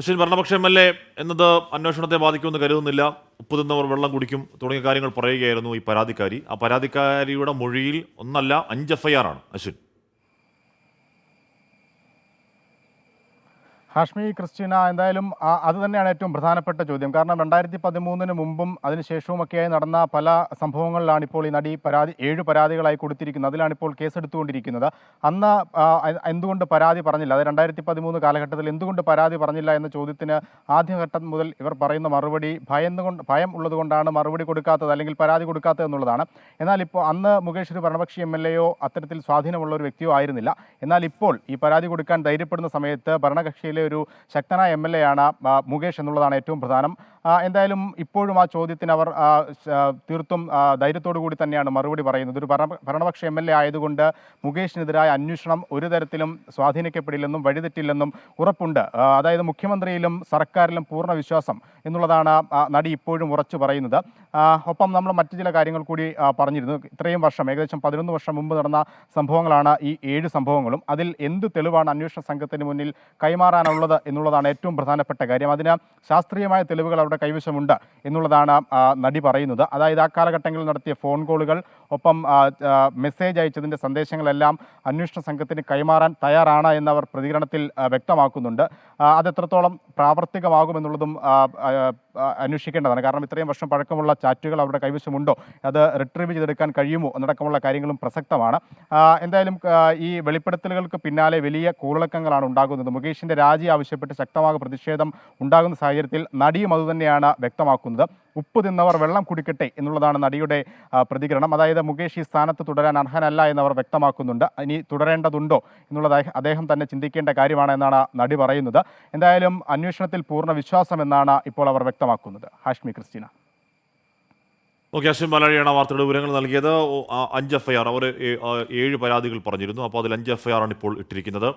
അശ്വിൻ ഭരണപക്ഷ M L A എന്നത് അന്വേഷണത്തെ ബാധിക്കുമെന്ന് കരുതുന്നില്ല. ഉപ്പ് തിന്നവർ വെള്ളം കുടിക്കും തുടങ്ങിയ കാര്യങ്ങൾ പറയുകയായിരുന്നു ഈ പരാതിക്കാരി. ആ പരാതിക്കാരിയുടെ മൊഴിയിൽ ഒന്നല്ല അഞ്ച് എഫ് ഐ ആർ ആണ്. അശ്വിൻ. ഹാഷ്മി ക്രിസ്റ്റീന എന്തായാലും അത് തന്നെയാണ് ഏറ്റവും പ്രധാനപ്പെട്ട ചോദ്യം. കാരണം രണ്ടായിരത്തി പതിമൂന്നിന് മുമ്പും അതിനുശേഷവുമൊക്കെയായി നടന്ന പല സംഭവങ്ങളിലാണ് ഇപ്പോൾ ഈ നടി പരാതി ഏഴ് പരാതികളായി കൊടുത്തിരിക്കുന്നത്. അതിലാണ് ഇപ്പോൾ കേസെടുത്തുകൊണ്ടിരിക്കുന്നത്. അന്ന് എന്തുകൊണ്ട് പരാതി പറഞ്ഞില്ല? അത് രണ്ടായിരത്തി പതിമൂന്ന് കാലഘട്ടത്തിൽ എന്തുകൊണ്ട് പരാതി പറഞ്ഞില്ല എന്ന ചോദ്യത്തിന് ആദ്യഘട്ടം മുതൽ ഇവർ പറയുന്ന മറുപടി ഭയന്നുകൊണ്ട് ഭയം ഉള്ളതുകൊണ്ടാണ് മറുപടി കൊടുക്കാത്തത് അല്ലെങ്കിൽ പരാതി കൊടുക്കാത്തത് എന്നുള്ളതാണ്. എന്നാൽ ഇപ്പോൾ അന്ന് മുകേഷ് ഒരു ഭരണപക്ഷി എം എൽ എയോ അത്തരത്തിൽ സ്വാധീനമുള്ള ഒരു വ്യക്തിയോ ആയിരുന്നില്ല. എന്നാൽ ഇപ്പോൾ ഈ പരാതി കൊടുക്കാൻ ധൈര്യപ്പെടുന്ന സമയത്ത് ഭരണകക്ഷിയിലെ ഒരു ശക്തനായ എം എൽ എ ആണ് മുകേഷ് എന്നുള്ളതാണ് ഏറ്റവും പ്രധാനം. എന്തായാലും ഇപ്പോഴും ആ ചോദ്യത്തിന് അവർ തീർത്തും ധൈര്യത്തോടു കൂടി തന്നെയാണ് മറുപടി പറയുന്നത്. ഒരു ഭരണ ഭരണപക്ഷ എം എൽ എ ആയതുകൊണ്ട് മുകേഷിനെതിരായ അന്വേഷണം ഒരു തരത്തിലും സ്വാധീനിക്കപ്പെടില്ലെന്നും വഴിതെറ്റില്ലെന്നും ഉറപ്പുണ്ട്. അതായത് മുഖ്യമന്ത്രിയിലും സർക്കാരിലും പൂർണ വിശ്വാസം എന്നുള്ളതാണ് നടി ഇപ്പോഴും ഉറച്ചു പറയുന്നത്. ഒപ്പം നമ്മൾ മറ്റു ചില കാര്യങ്ങൾ കൂടി പറഞ്ഞിരുന്നു. ഇത്രയും വർഷം ഏകദേശം പതിനൊന്ന് വർഷം മുമ്പ് നടന്ന സംഭവങ്ങളാണ് ഈ ഏഴ് സംഭവങ്ങളും. അതിൽ എന്ത് തെളിവാണ് അന്വേഷണ സംഘത്തിന് മുന്നിൽ കൈമാറാനുള്ളത് എന്നുള്ളതാണ് ഏറ്റവും പ്രധാനപ്പെട്ട കാര്യം. അതിന് ശാസ്ത്രീയമായ തെളിവുകൾ അവരുടെ കൈവശമുണ്ട് എന്നുള്ളതാണ് നടി പറയുന്നത്. അതായത് ആ കാലഘട്ടങ്ങളിൽ നടത്തിയ ഫോൺ കോളുകൾ ഒപ്പം മെസ്സേജ് അയച്ചതിന്റെ സന്ദേശങ്ങളെല്ലാം അന്വേഷണ സംഘത്തിന് കൈമാറാൻ തയ്യാറാണ് എന്നവർ പ്രതികരണത്തിൽ വ്യക്തമാക്കുന്നുണ്ട്. അതെത്രത്തോളം പ്രാവർത്തികമാകുമെന്നുള്ളതും അന്വേഷിക്കേണ്ടതാണ്. കാരണം ഇത്രയും വർഷം പഴക്കമുള്ള ചാറ്റുകൾ അവരുടെ കൈവശമുണ്ടോ? അത് റിട്രീവ് ചെയ്തെടുക്കാൻ കഴിയുമോ? എന്നടക്കമുള്ള കാര്യങ്ങളും പ്രസക്തമാണ്. എന്തായാലും ഈ വെളിപ്പെടുത്തലുകൾക്ക് പിന്നാലെ വലിയ കൂളിളക്കങ്ങളാണ് ഉണ്ടാകുന്നത്. മുകേഷിന്റെ രാജി ആവശ്യപ്പെട്ട് ശക്തമായ പ്രതിഷേധം ഉണ്ടാകുന്ന സാഹചര്യത്തിൽ നടിയും അതുതന്നെയാണ് വ്യക്തമാക്കുന്നത്. ഉപ്പ് തിന്നവർ വെള്ളം കുടിക്കട്ടെ എന്നുള്ളതാണ് നടിയുടെ പ്രതികരണം. അതായത് മുകേഷ് ഈ സ്ഥാനത്ത് തുടരാൻ അർഹനല്ല എന്നവർ വ്യക്തമാക്കുന്നുണ്ട്. ഇനി തുടരേണ്ടതുണ്ടോ എന്നുള്ളത് അദ്ദേഹം- തന്നെ ചിന്തിക്കേണ്ട കാര്യമാണ് എന്നാണ് നടി പറയുന്നത്. എന്തായാലും അന്വേഷണത്തിൽ പൂർണ വിശ്വാസം എന്നാണ് ഇപ്പോൾ അവർ വ്യക്തമാക്കുന്നത്. ഹാഷ്മി ക്രിസ്റ്റീന. ഓക്കെ അശ്വിൻ മലയാളിയാണ് വാർത്തയുടെ വിവരങ്ങൾ നൽകിയത്. അഞ്ച് എഫ്ഐആർ അവർ ഏഴ് പരാതികൾ പറഞ്ഞിരുന്നു. അപ്പോൾ അതിൽ അഞ്ച് എഫ്ഐആർ ആണ് ഇപ്പോൾ ഇട്ടിരിക്കുന്നത്.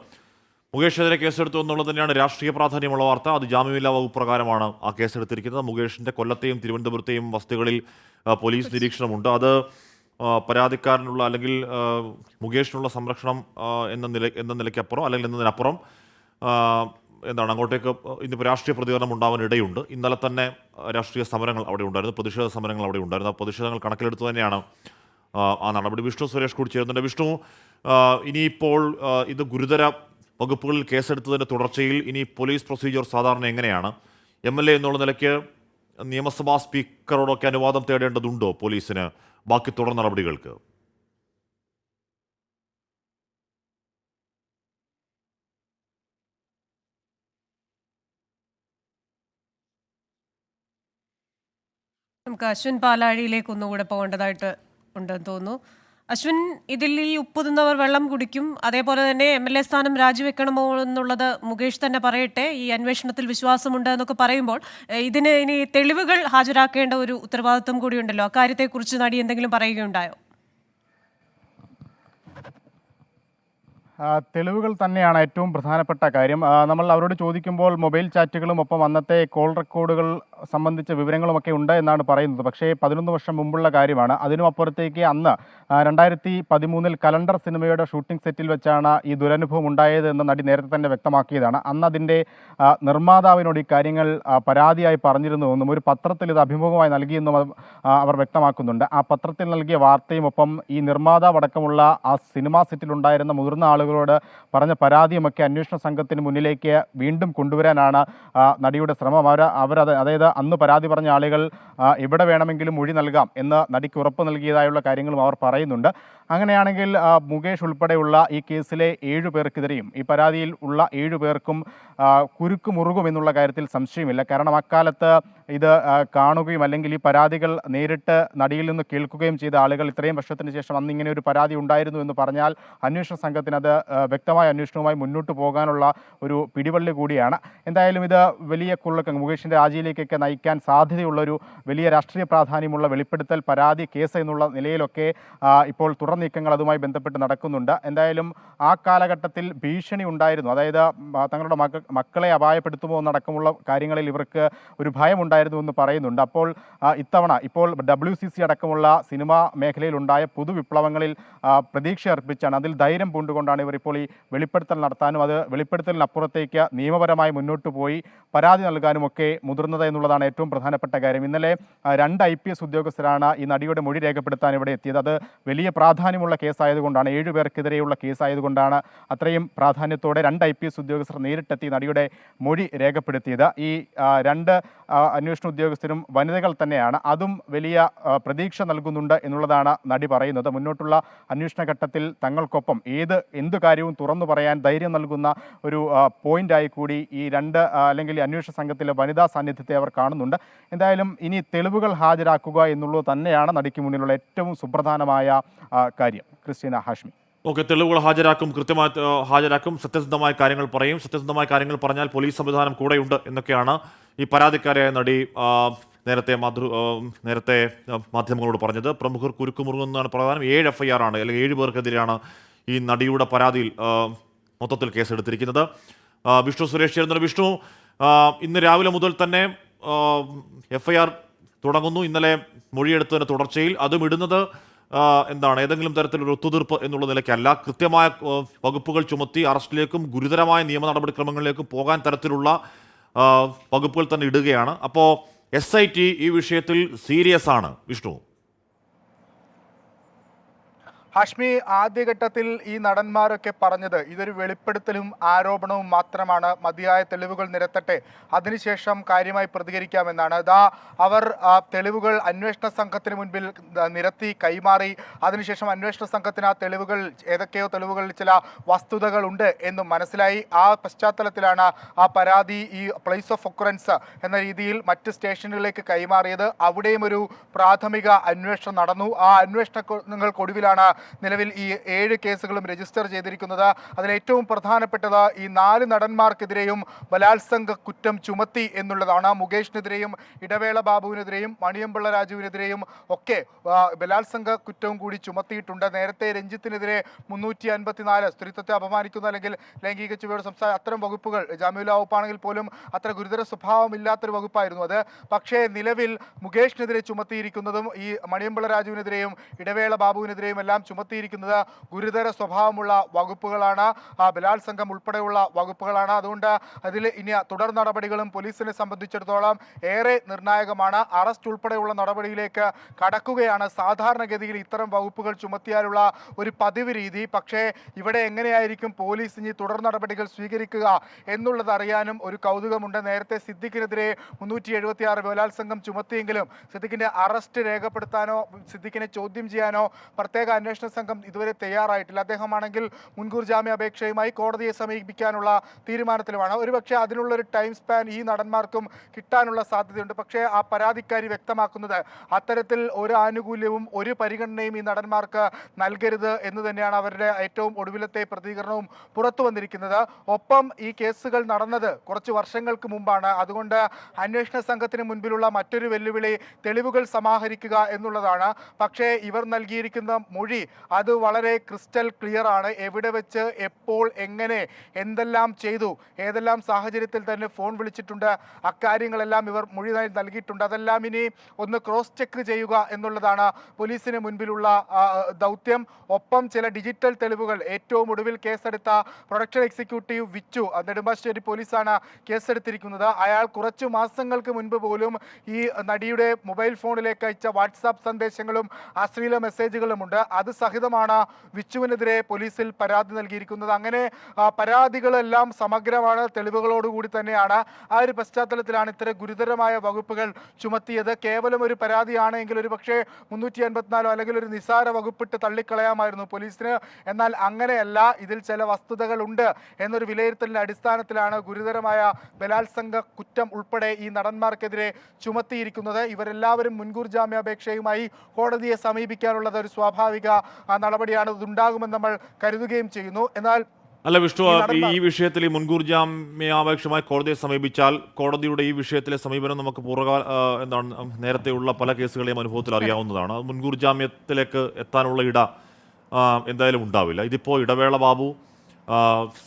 മുകേഷിനെതിരെ കേസെടുത്തു എന്നുള്ളത് തന്നെയാണ് രാഷ്ട്രീയ പ്രാധാന്യമുള്ള വാർത്ത. അത് ജാമ്യമില്ലാ വകുപ്പ് പ്രകാരമാണ് ആ കേസെടുത്തിരിക്കുന്നത്. മുകേഷിന്റെ കൊല്ലത്തെയും തിരുവനന്തപുരത്തെയും വസ്തുക്കളിൽ പോലീസ് നിരീക്ഷണമുണ്ട്. അത് പരാതിക്കാരനുള്ള അല്ലെങ്കിൽ മുകേഷിനുള്ള സംരക്ഷണം എന്ന നില എന്ന നിലയ്ക്കപ്പുറം അല്ലെങ്കിൽ എന്നതിനപ്പുറം എന്താണ് അങ്ങോട്ടേക്ക് ഇന്നിപ്പോൾ രാഷ്ട്രീയ പ്രതികരണം ഉണ്ടാവാൻ ഇടയുണ്ട് ഇന്നലെ തന്നെ രാഷ്ട്രീയ സമരങ്ങൾ അവിടെ ഉണ്ടായിരുന്നു. പ്രതിഷേധ സമരങ്ങൾ അവിടെ ഉണ്ടായിരുന്നു. ആ പ്രതിഷേധങ്ങൾ കണക്കിലെടുത്ത് തന്നെയാണ് ആ, നടപടി. വിഷ്ണു സുരേഷ് കൂടി ചേരുന്നുണ്ട്. വിഷ്ണു ഇനിയിപ്പോൾ ഇത് ഗുരുതര വകുപ്പുകളിൽ കേസെടുത്തതിന്റെ തുടർച്ചയിൽ ഇനി പോലീസ് പ്രൊസീജിയർ സാധാരണ എങ്ങനെയാണ്? എം എൽ എ എന്നുള്ള നിലയ്ക്ക് നിയമസഭാ സ്പീക്കറോടൊക്കെ അനുവാദം തേടേണ്ടതുണ്ടോ പോലീസിന്? ബാക്കി തുടർ നടപടികൾക്ക്. നമുക്ക് അശ്വിൻ പാലാഴിയിലേക്ക് ഒന്നുകൂടെ പോകേണ്ടതായിട്ട് ഉണ്ടെന്ന് തോന്നുന്നു. അശ്വിൻ ഇതിൽ ഈ ഉപ്പ് തിന്നവർ വെള്ളം കുടിക്കും. അതേപോലെ തന്നെ എം എൽ എ സ്ഥാനം രാജിവെക്കണമോ എന്നുള്ളത് മുകേഷ് തന്നെ പറയട്ടെ. ഈ അന്വേഷണത്തിൽ വിശ്വാസമുണ്ട് എന്നൊക്കെ പറയുമ്പോൾ ഇതിന് ഇനി തെളിവുകൾ ഹാജരാക്കേണ്ട ഒരു ഉത്തരവാദിത്വം കൂടിയുണ്ടല്ലോ. അക്കാര്യത്തെക്കുറിച്ച് നടി എന്തെങ്കിലും പറയുകയുണ്ടായോ? തെളിവുകൾ തന്നെയാണ് ഏറ്റവും പ്രധാനപ്പെട്ട കാര്യം. നമ്മൾ അവരോട് ചോദിക്കുമ്പോൾ മൊബൈൽ ചാറ്റുകളും ഒപ്പം അന്നത്തെ കോൾ റെക്കോർഡുകൾ സംബന്ധിച്ച വിവരങ്ങളുമൊക്കെ ഉണ്ട് എന്നാണ് പറയുന്നത്. പക്ഷേ പതിനൊന്ന് വർഷം മുമ്പുള്ള കാര്യമാണ്. അതിനും അപ്പുറത്തേക്ക് അന്ന് രണ്ടായിരത്തി പതിമൂന്നിൽ കലണ്ടർ സിനിമയുടെ ഷൂട്ടിംഗ് സെറ്റിൽ വെച്ചാണ് ഈ ദുരനുഭവം ഉണ്ടായത് എന്ന് നടി നേരത്തെ തന്നെ വ്യക്തമാക്കിയതാണ്. അന്ന് അതിന്റെ നിർമ്മാതാവിനോട് ഈ കാര്യങ്ങൾ പരാതിയായി പറഞ്ഞിരുന്നുവെന്നും ഒരു പത്രത്തിൽ ഇത് അഭിമുഖമായി നൽകിയെന്നും അവർ വ്യക്തമാക്കുന്നുണ്ട്. ആ പത്രത്തിൽ നൽകിയ വാർത്തയും ഒപ്പം ഈ നിർമ്മാതാവ് അടക്കമുള്ള ആ സിനിമാ സെറ്റിലുണ്ടായിരുന്ന മുതിർന്ന ആളുകളോട് പറഞ്ഞ പരാതിയുമൊക്കെ അന്വേഷണ സംഘത്തിന് മുന്നിലേക്ക് വീണ്ടും കൊണ്ടുവരാനാണ് നടിയുടെ ശ്രമം. അവർ അവരത് അതായത് അന്ന് പരാതി പറഞ്ഞ ആളുകൾ എവിടെ വേണമെങ്കിലും മൊഴി നൽകാം എന്ന് നടിക്ക് ഉറപ്പ് നൽകിയതായുള്ള കാര്യങ്ങളും അവർ പറയുന്നുണ്ട്. അങ്ങനെയാണെങ്കിൽ മുകേഷ് ഉൾപ്പെടെയുള്ള ഈ കേസിലെ ഏഴു പേർക്കെതിരെയും ഈ പരാതിയിൽ ഉള്ള ഏഴു പേർക്കും കുരുക്ക് മുറുകും എന്നുള്ള കാര്യത്തിൽ സംശയമില്ല. കാരണം അക്കാലത്ത് ഇത് കാണുകയും അല്ലെങ്കിൽ ഈ പരാതികൾ നേരിട്ട് നടിയിൽ നിന്ന് കേൾക്കുകയും ചെയ്ത ആളുകൾ ഇത്രയും വർഷത്തിന് ശേഷം അന്ന് ഇങ്ങനെ ഒരു പരാതി ഉണ്ടായിരുന്നു എന്ന് പറഞ്ഞാൽ അന്വേഷണ സംഘത്തിന് അത് വ്യക്തമായ അന്വേഷണവുമായി മുന്നോട്ട് പോകാനുള്ള ഒരു പിടിവള്ളി കൂടിയാണ്. എന്തായാലും ഇത് വലിയ കുള്ളക്കം മുകേഷിന്റെ രാജിയിലേക്കൊക്കെ നയിക്കാൻ സാധ്യതയുള്ള ഒരു വലിയ രാഷ്ട്രീയ പ്രാധാന്യമുള്ള വെളിപ്പെടുത്തൽ പരാതി കേസ് എന്നുള്ള നിലയിലൊക്കെ ഇപ്പോൾ തുടർ നീക്കങ്ങൾ അതുമായി ബന്ധപ്പെട്ട് നടക്കുന്നുണ്ട്. എന്തായാലും ആ കാലഘട്ടത്തിൽ ഭീഷണി ഉണ്ടായിരുന്നു. അതായത് തങ്ങളുടെ മക്കളെ അപായപ്പെടുത്തുമോ എന്നടക്കമുള്ള കാര്യങ്ങളിൽ ഇവർക്ക് ഒരു ഭയമുണ്ടായിരുന്നു. ഉണ്ടായിരുന്നു എന്ന് പറയുന്നുണ്ട്. അപ്പോൾ ഇത്തവണ ഇപ്പോൾ ഡബ്ല്യു സി സി അടക്കമുള്ള സിനിമാ മേഖലയിലുണ്ടായ പുതുവിപ്ലവങ്ങളിൽ പ്രതീക്ഷ അർപ്പിച്ചാണ്. അതിൽ ധൈര്യം പൂണ്ടുകൊണ്ടാണ് ഇവർ ഇപ്പോൾ ഈ വെളിപ്പെടുത്തൽ നടത്താനും അത് വെളിപ്പെടുത്തലിനപ്പുറത്തേക്ക് നിയമപരമായി മുന്നോട്ട് പോയി പരാതി നൽകാനും ഒക്കെ മുതിർന്നത് എന്നുള്ളതാണ് ഏറ്റവും പ്രധാനപ്പെട്ട കാര്യം. ഇന്നലെ രണ്ട് ഐ പി എസ് ഉദ്യോഗസ്ഥരാണ് ഈ നടിയുടെ മൊഴി രേഖപ്പെടുത്താൻ ഇവിടെ എത്തിയത്. അത് വലിയ പ്രാധാന്യമുള്ള കേസായതുകൊണ്ടാണ് ഏഴുപേർക്കെതിരെയുള്ള കേസായതുകൊണ്ടാണ് അത്രയും പ്രാധാന്യത്തോടെ രണ്ട് ഐ പി എസ് ഉദ്യോഗസ്ഥർ നേരിട്ടെത്തി നടിയുടെ മൊഴി രേഖപ്പെടുത്തിയത്. ഈ രണ്ട് അന്വേഷണ ഉദ്യോഗസ്ഥരും വനിതകൾ തന്നെയാണ്. അതും വലിയ പ്രതീക്ഷ നൽകുന്നുണ്ട് എന്നുള്ളതാണ് നടി പറയുന്നത്. മുന്നോട്ടുള്ള അന്വേഷണ ഘട്ടത്തിൽ തങ്ങൾക്കൊപ്പം ഏത് എന്ത് കാര്യവും തുറന്നു പറയാൻ ധൈര്യം നൽകുന്ന ഒരു പോയിന്റായി കൂടി ഈ രണ്ട് അല്ലെങ്കിൽ അന്വേഷണ സംഘത്തിലെ വനിതാ സാന്നിധ്യത്തെ അവർ കാണുന്നുണ്ട്. എന്തായാലും ഇനി തെളിവുകൾ ഹാജരാക്കുക എന്നുള്ളത് തന്നെയാണ് നടിക്ക് മുന്നിലുള്ള ഏറ്റവും സുപ്രധാനമായ കാര്യം. ക്രിസ്റ്റീന ഹാഷ്മി. ഓക്കെ തെളിവുകൾ ഹാജരാക്കും കൃത്യമായി ഹാജരാക്കും സത്യസന്ധമായ കാര്യങ്ങൾ പറയും. സത്യസന്ധമായ കാര്യങ്ങൾ പറഞ്ഞാൽ പോലീസ് സംവിധാനം കൂടെയുണ്ട് എന്നൊക്കെയാണ് ഈ പരാതിക്കാരായ നടി നേരത്തെ മാതൃ നേരത്തെ മാധ്യമങ്ങളോട് പറഞ്ഞത് പ്രമുഖർ കുരുക്കുമുറുങ്ങുന്നതാണ് പ്രധാനം. ഏഴ് എഫ് ഐ ആർ ആണ് അല്ലെങ്കിൽ ഏഴ് പേർക്കെതിരെയാണ് ഈ നടിയുടെ പരാതിയിൽ മൊത്തത്തിൽ കേസെടുത്തിരിക്കുന്നത്. വിഷ്ണു സുരേഷ് ചേർന്ന വിഷ്ണു ഇന്ന് രാവിലെ മുതൽ തന്നെ എഫ് ഐ ആർ തുടങ്ങുന്നു. ഇന്നലെ മൊഴിയെടുത്തതിന് തുടർച്ചയിൽ അതും ഇടുന്നത് എന്താണ് ഏതെങ്കിലും തരത്തിലൊരു ഒത്തുതീർപ്പ് എന്നുള്ള നിലയ്ക്കല്ല. കൃത്യമായ വകുപ്പുകൾ ചുമത്തി അറസ്റ്റിലേക്കും ഗുരുതരമായ നിയമ നടപടിക്രമങ്ങളിലേക്കും പോകാൻ തരത്തിലുള്ള വകുപ്പുകൾ തന്നെ ഇടുകയാണ്. അപ്പോൾ എസ് ഐ ടി ഈ വിഷയത്തിൽ സീരിയസ് ആണ് വിഷ്ണു. ഹാഷ്മി ആദ്യഘട്ടത്തിൽ ഈ നടന്മാരൊക്കെ പറഞ്ഞത് ഇതൊരു വെളിപ്പെടുത്തലും ആരോപണവും മാത്രമാണ്. മതിയായ തെളിവുകൾ നിരത്തട്ടെ. അതിനുശേഷം കാര്യമായി പ്രതികരിക്കാമെന്നാണ്. ഇതാ അവർ തെളിവുകൾ അന്വേഷണ സംഘത്തിന് മുൻപിൽ നിരത്തി കൈമാറി. അതിനുശേഷം അന്വേഷണ സംഘത്തിന് ആ തെളിവുകൾ ഏതൊക്കെയോ തെളിവുകളിൽ ചില വസ്തുതകളുണ്ട് എന്ന് മനസ്സിലായി. ആ പശ്ചാത്തലത്തിലാണ് ആ പരാതി ഈ പ്ലേസ് ഓഫ് ഒക്കുറൻസ് എന്ന രീതിയിൽ മറ്റ് സ്റ്റേഷനുകളിലേക്ക് കൈമാറിയത്. അവിടെയും ഒരു പ്രാഥമിക അന്വേഷണം നടന്നു. ആ അന്വേഷണങ്ങൾക്കൊടുവിലാണ് നിലവിൽ ഈ ഏഴ് കേസുകളും രജിസ്റ്റർ ചെയ്തിരിക്കുന്നത്. അതിലേറ്റവും പ്രധാനപ്പെട്ടത് ഈ നാല് നടന്മാർക്കെതിരെയും ബലാത്സംഗ കുറ്റം ചുമത്തി എന്നുള്ളതാണ്. മുകേഷിനെതിരെയും ഇടവേള ബാബുവിനെതിരെയും മണിയമ്പിള്ള രാജുവിനെതിരെയും ഒക്കെ ബലാത്സംഗ കുറ്റവും കൂടി ചുമത്തിയിട്ടുണ്ട്. നേരത്തെ രഞ്ജിത്തിനെതിരെ മുന്നൂറ്റി അൻപത്തിനാല് സ്ത്രീത്വത്തെ അപമാനിക്കുന്ന അല്ലെങ്കിൽ ലൈംഗിക ചുവയോട് സംസാരം അത്തരം വകുപ്പുകൾ ജാമ്യമില്ലാ വകുപ്പാണെങ്കിൽ പോലും അത്ര ഗുരുതര സ്വഭാവമില്ലാത്തൊരു വകുപ്പായിരുന്നു അത്. പക്ഷേ നിലവിൽ മുകേഷിനെതിരെ ചുമത്തിയിരിക്കുന്നതും ഈ മണിയമ്പിള്ള രാജുവിനെതിരെയും ഇടവേള ബാബുവിനെതിരെയും എല്ലാം ചുമത്തിയിരിക്കുന്നത് ഗുരുതര സ്വഭാവമുള്ള വകുപ്പുകളാണ്. ബലാത്സംഗം ഉൾപ്പെടെയുള്ള വകുപ്പുകളാണ്. അതുകൊണ്ട് അതിൽ ഇനി തുടർ നടപടികളും പോലീസിനെ സംബന്ധിച്ചിടത്തോളം ഏറെ നിർണായകമാണ്. അറസ്റ്റ് ഉൾപ്പെടെയുള്ള നടപടിയിലേക്ക് കടക്കുകയാണ്. സാധാരണഗതിയിൽ ഇത്തരം വകുപ്പുകൾ ചുമത്തിയാലുള്ള ഒരു പതിവ് രീതി. പക്ഷേ ഇവിടെ എങ്ങനെയായിരിക്കും പോലീസ് ഇനി തുടർ നടപടികൾ സ്വീകരിക്കുക എന്നുള്ളത് അറിയാനും ഒരു കൗതുകമുണ്ട്. നേരത്തെ സിദ്ദിഖിനെതിരെ മുന്നൂറ്റി എഴുപത്തി ആറ് ബലാത്സംഗം ചുമത്തിയെങ്കിലും സിദ്ദിഖിന്റെ അറസ്റ്റ് രേഖപ്പെടുത്താനോ സിദ്ദിഖിനെ ചോദ്യം ചെയ്യാനോ പ്രത്യേക അന്വേഷണ സംഘം ഇതുവരെ തയ്യാറായിട്ടില്ല. അദ്ദേഹമാണെങ്കിൽ മുൻകൂർ ജാമ്യാപേക്ഷയുമായി കോടതിയെ സമീപിക്കാനുള്ള തീരുമാനത്തിലുമാണ്. ഒരുപക്ഷെ അതിനുള്ള ഒരു ടൈം സ്പാൻ ഈ നടന്മാർക്കും കിട്ടാനുള്ള സാധ്യതയുണ്ട്. പക്ഷേ ആ പരാതിക്കാരി വ്യക്തമാക്കുന്നത് അത്തരത്തിൽ ഒരു ആനുകൂല്യവും ഒരു പരിഗണനയും ഈ നടന്മാർക്ക് നൽകരുത് എന്ന് തന്നെയാണ് അവരുടെ ഏറ്റവും ഒടുവിലത്തെ പ്രതികരണവും പുറത്തു വന്നിരിക്കുന്നത്. ഒപ്പം ഈ കേസുകൾ നടന്നത് കുറച്ച് വർഷങ്ങൾക്ക് മുമ്പാണ്. അതുകൊണ്ട് അന്വേഷണ സംഘത്തിന് മുൻപിലുള്ള മറ്റൊരു വെല്ലുവിളി തെളിവുകൾ സമാഹരിക്കുക എന്നുള്ളതാണ്. പക്ഷേ ഇവർ നൽകിയിരിക്കുന്ന മൊഴി അത് വളരെ ക്രിസ്റ്റൽ ക്ലിയർ ആണ്. എവിടെ വെച്ച് എപ്പോൾ എങ്ങനെ എന്തെല്ലാം ചെയ്തു ഏതെല്ലാം സാഹചര്യത്തിൽ തന്നെ ഫോൺ വിളിച്ചിട്ടുണ്ട് അക്കാര്യങ്ങളെല്ലാം ഇവർ മുഴുവനായി നൽ- നൽകിയിട്ടുണ്ട്. അതെല്ലാം ഇനി ഒന്ന് ക്രോസ് ചെക്ക് ചെയ്യുക എന്നുള്ളതാണ് പോലീസിന് മുൻപിലുള്ള ദൗത്യം. ഒപ്പം ചില ഡിജിറ്റൽ തെളിവുകൾ ഏറ്റവും ഒടുവിൽ കേസെടുത്ത പ്രൊഡക്ഷൻ എക്സിക്യൂട്ടീവ് വിച്ചു നെടുമ്പാശ്ശേരി പോലീസാണ് കേസെടുത്തിരിക്കുന്നത്. അയാൾ കുറച്ചു മാസങ്ങൾക്ക് മുൻപ് പോലും ഈ നടിയുടെ മൊബൈൽ ഫോണിലേക്ക് അയച്ച വാട്സാപ്പ് സന്ദേശങ്ങളും അശ്ലീല മെസ്സേജുകളുമുണ്ട്. അത് സഹിതമാണ് വിച്ചുവിനെതിരെ പോലീസിൽ പരാതി നൽകിയിരിക്കുന്നത്. അങ്ങനെ പരാതികളെല്ലാം സമഗ്രമാണ് തെളിവുകളോടുകൂടി തന്നെയാണ്. ആ ഒരു പശ്ചാത്തലത്തിലാണ് ഇത്തരം ഗുരുതരമായ വകുപ്പുകൾ ചുമത്തിയത്. കേവലം ഒരു പരാതിയാണ് എങ്കിൽ ഒരു പക്ഷേ മുന്നൂറ്റി അൻപത്തിനാലോ അല്ലെങ്കിൽ ഒരു നിസാര വകുപ്പിട്ട് തള്ളിക്കളയാമായിരുന്നു പോലീസിന്. എന്നാൽ അങ്ങനെയല്ല ഇതിൽ ചില വസ്തുതകൾ ഉണ്ട് എന്നൊരു വിലയിരുത്തലിന്റെ അടിസ്ഥാനത്തിലാണ് ഗുരുതരമായ ബലാത്സംഗ കുറ്റം ഉൾപ്പെടെ ഈ നടന്മാർക്കെതിരെ ചുമത്തിയിരിക്കുന്നത്. ഇവരെല്ലാവരും മുൻകൂർ ജാമ്യാപേക്ഷയുമായി കോടതിയെ സമീപിക്കാനുള്ളത് ഒരു സ്വാഭാവിക നടപടിയാണ് ഇതുണ്ടാകുമെന്ന് നമ്മൾ കരുതുകയും ചെയ്യുന്നു. എന്നാൽ അല്ല വിഷ്ണു ഈ വിഷയത്തിൽ ഈ മുൻകൂർ ജാമ്യാപേക്ഷമായി കോടതിയെ സമീപിച്ചാൽ കോടതിയുടെ ഈ വിഷയത്തിലെ സമീപനം നമുക്ക് പൂർവകാല എന്താണ് നേരത്തെയുള്ള പല കേസുകളെയും അനുഭവത്തിൽ അറിയാവുന്നതാണ്. മുൻകൂർ ജാമ്യത്തിലേക്ക് എത്താനുള്ള ഇട എന്തായാലും ഉണ്ടാവില്ല. ഇതിപ്പോൾ ഇടവേള ബാബു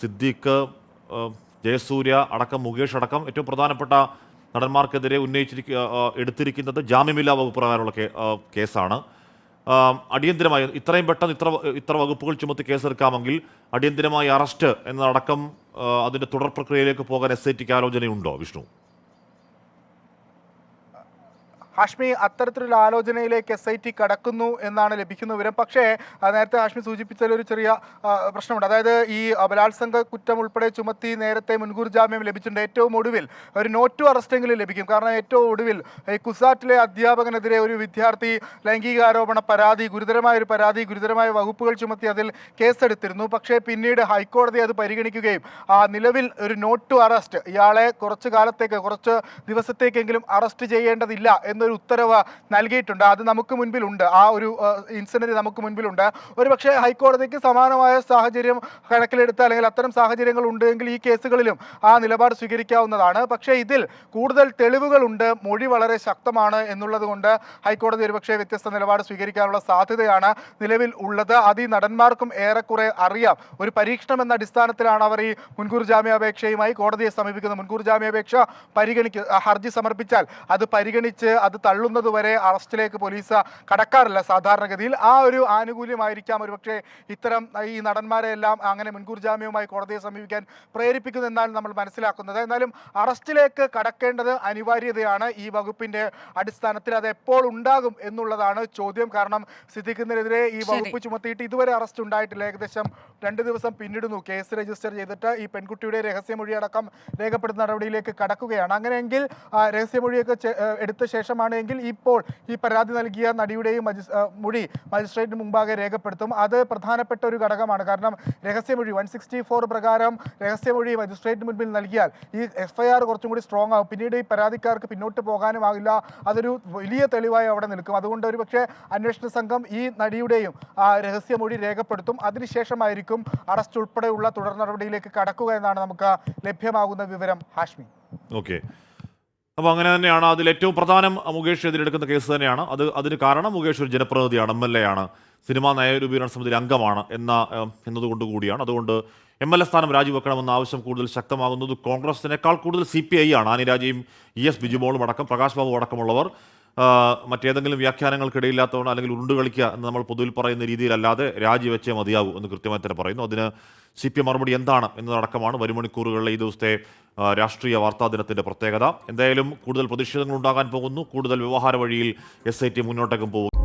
സിദ്ദീഖ് ജയസൂര്യ അടക്കം മുകേഷ് അടക്കം ഏറ്റവും പ്രധാനപ്പെട്ട നടന്മാർക്കെതിരെ ഉന്നയിച്ചിരിക്കുക എടുത്തിരിക്കുന്നത് ജാമ്യമില്ലാ വകുപ്പ് പ്രകാരമുള്ള കേസാണ്. അടിയന്തരമായി ഇത്രയും പെട്ടെന്ന് ഇത്ര ഇത്ര വകുപ്പുകൾ ചുമത്തി കേസെടുക്കാമെങ്കിൽ അടിയന്തിരമായി അറസ്റ്റ് എന്നതടക്കം അതിന്റെ തുടർ പ്രക്രിയയിലേക്ക് പോകാൻ എസ് ഐ ടിക്ക് ആലോചനയുണ്ടോ വിഷ്ണു? ഹാഷ്മി അത്തരത്തിലുള്ള ആലോചനയിലേക്ക് എസ് ഐ ടി കടക്കുന്നു എന്നാണ് ലഭിക്കുന്ന വിവരം. പക്ഷേ നേരത്തെ ഹാഷ്മി സൂചിപ്പിച്ചതിൽ ഒരു ചെറിയ പ്രശ്നമുണ്ട്. അതായത് ഈ ബലാത്സംഗ കുറ്റം ഉൾപ്പെടെ ചുമത്തി നേരത്തെ മുൻകൂർ ജാമ്യം ലഭിച്ചിട്ടുണ്ട്. ഏറ്റവും ഒടുവിൽ ഒരു നോട്ട് ടു അറസ്റ്റെങ്കിലും ലഭിക്കും. കാരണം ഏറ്റവും ഒടുവിൽ ഈ കുസാറ്റിലെ അധ്യാപകനെതിരെ ഒരു വിദ്യാർത്ഥി ലൈംഗികാരോപണ പരാതി ഗുരുതരമായ ഒരു പരാതി ഗുരുതരമായ വകുപ്പുകൾ ചുമത്തി അതിൽ കേസെടുത്തിരുന്നു. പക്ഷേ പിന്നീട് ഹൈക്കോടതി അത് പരിഗണിക്കുകയും ആ, നിലവിൽ ഒരു നോട്ട് ടു അറസ്റ്റ് ഇയാളെ കുറച്ച് കാലത്തേക്ക് കുറച്ച് ദിവസത്തേക്കെങ്കിലും അറസ്റ്റ് ചെയ്യേണ്ടതില്ല എന്നൊരു ഉത്തരവ് നൽകിയിട്ടുണ്ട്. അത് നമുക്ക് മുൻപിലുണ്ട്. ആ ഒരു ഇൻസിഡന്റ് നമുക്ക് മുൻപിലുണ്ട്. ഒരു പക്ഷേ ഹൈക്കോടതിക്ക് സമാനമായ സാഹചര്യം കണക്കിലെടുത്ത് അല്ലെങ്കിൽ അത്തരം സാഹചര്യങ്ങൾ ഉണ്ടെങ്കിൽ ഈ കേസുകളിലും ആ നിലപാട് സ്വീകരിക്കാവുന്നതാണ്. പക്ഷേ ഇതിൽ കൂടുതൽ തെളിവുകളുണ്ട്. മൊഴി വളരെ ശക്തമാണ് എന്നുള്ളത് കൊണ്ട് ഹൈക്കോടതി ഒരുപക്ഷെ വ്യത്യസ്ത നിലപാട് സ്വീകരിക്കാനുള്ള സാധ്യതയാണ് നിലവിൽ ഉള്ളത്. അത് ഈ നടന്മാർക്കും ഏറെക്കുറെ അറിയാം. ഒരു പരീക്ഷണം എന്ന അടിസ്ഥാനത്തിലാണ് അവർ ഈ മുൻകൂർ ജാമ്യാപേക്ഷയുമായി കോടതിയെ സമീപിക്കുന്നത്. മുൻകൂർ ജാമ്യാപേക്ഷ പരിഗണിക്ക ഹർജി സമർപ്പിച്ചാൽ അത് പരിഗണിച്ച് അത് തള്ളുന്നത് വരെ അറസ്റ്റിലേക്ക് പോലീസ് കടക്കാറില്ല സാധാരണഗതിയിൽ. ആ ഒരു ആനുകൂല്യമായിരിക്കാം ഒരുപക്ഷെ ഇത്തരം ഈ നടന്മാരെ എല്ലാം അങ്ങനെ മുൻകൂർ ജാമ്യവുമായി കോടതിയെ സമീപിക്കാൻ പ്രേരിപ്പിക്കുന്നതെന്നാണ് നമ്മൾ മനസ്സിലാക്കുന്നത്. എന്നാലും അറസ്റ്റിലേക്ക് കടക്കേണ്ടത് അനിവാര്യതയാണ്. ഈ വകുപ്പിന്റെ അടിസ്ഥാനത്തിൽ അത് എപ്പോൾ ഉണ്ടാകും എന്നുള്ളതാണ് ചോദ്യം. കാരണം സിദ്ദിഖിനെതിരെ ഈ വകുപ്പ് ചുമത്തിയിട്ട് ഇതുവരെ അറസ്റ്റ് ഉണ്ടായിട്ടില്ല. ഏകദേശം രണ്ട് ദിവസം പിന്നിടുന്നു. കേസ് രജിസ്റ്റർ ചെയ്തിട്ട് ഈ പെൺകുട്ടിയുടെ രഹസ്യമൊഴി അടക്കം രേഖപ്പെടുത്തുന്ന നടപടിയിലേക്ക് കടക്കുകയാണ്. അങ്ങനെയെങ്കിൽ രഹസ്യമൊഴിയൊക്കെ എടുത്ത ഏ, ശേഷമാണെങ്കിൽ ഇപ്പോൾ ഈ പരാതി നൽകിയ നടിയുടെയും മൊഴി മജിസ്ട്രേറ്റിന് മുമ്പാകെ രേഖപ്പെടുത്തും. അത് പ്രധാനപ്പെട്ട ഒരു ഘടകമാണ്. കാരണം രഹസ്യമൊഴി വൺ സിക്സ്റ്റി ഫോർ പ്രകാരം രഹസ്യമൊഴി മജിസ്ട്രേറ്റിന് മുൻപിൽ നൽകിയാൽ ഈ എഫ്ഐആർ കുറച്ചും കൂടി സ്ട്രോങ് ആവും. പിന്നീട് ഈ പരാതിക്കാർക്ക് പിന്നോട്ട് പോകാനും ആകില്ല. അതൊരു വലിയ തെളിവായി അവിടെ നിൽക്കും. അതുകൊണ്ട് ഒരു പക്ഷേ അന്വേഷണ സംഘം ഈ നടിയുടെയും രഹസ്യമൊഴി രേഖപ്പെടുത്തും. അതിനുശേഷമായിരിക്കും അറസ്റ്റ് ഉൾപ്പെടെയുള്ള തുടർ നടപടിയിലേക്ക് കടക്കുക എന്നാണ് നമുക്ക് ലഭ്യമാകുന്ന വിവരം. ഹാഷ്മി. ഓക്കെ അപ്പോൾ അങ്ങനെ തന്നെയാണ് അതിൽ ഏറ്റവും പ്രധാനം മുകേഷ് എതിരെടുക്കുന്ന കേസ് തന്നെയാണ്. അത് അതിന് കാരണം മുകേഷ് ഒരു ജനപ്രതിനിധിയാണ് എം എൽ എ ആണ് സിനിമാ നയരൂപീകരണ സമിതിയിൽ അംഗമാണ് എന്ന എന്നതുകൊണ്ട് കൂടിയാണ്. അതുകൊണ്ട് എം എൽ എ സ്ഥാനം രാജിവെക്കണമെന്ന ആവശ്യം കൂടുതൽ ശക്തമാകുന്നത് കോൺഗ്രസിനേക്കാൾ കൂടുതൽ സി പി ഐ ആണ്. ആനിരാജയും ഇ എസ് ബിജുമോളും അടക്കം പ്രകാശ് ബാബു അടക്കമുള്ളവർ. മറ്റേതെങ്കിലും വ്യാഖ്യാനങ്ങൾക്കിടയില്ലാത്തവണ് അല്ലെങ്കിൽ ഉരുണ്ട് കളിക്കുക എന്ന് നമ്മൾ പൊതുവിൽ പറയുന്ന രീതിയിലല്ലാതെ രാജിവെച്ചേ മതിയാവൂ എന്ന് കൃത്യമായി തന്നെ പറയുന്നു. അതിന് സി പി മറുപടി എന്താണ് എന്നതടക്കമാണ് വരുമണിക്കൂറുകളിലെ ഈ ദിവസത്തെ രാഷ്ട്രീയ വാർത്താ ദിനത്തിന്റെ പ്രത്യേകത. എന്തായാലും കൂടുതൽ പ്രതിഷേധങ്ങൾ ഉണ്ടാകാൻ പോകുന്നു. കൂടുതൽ വ്യവഹാര വഴിയിൽ എസ് ഐ ടി മുന്നോട്ടേക്കും പോകും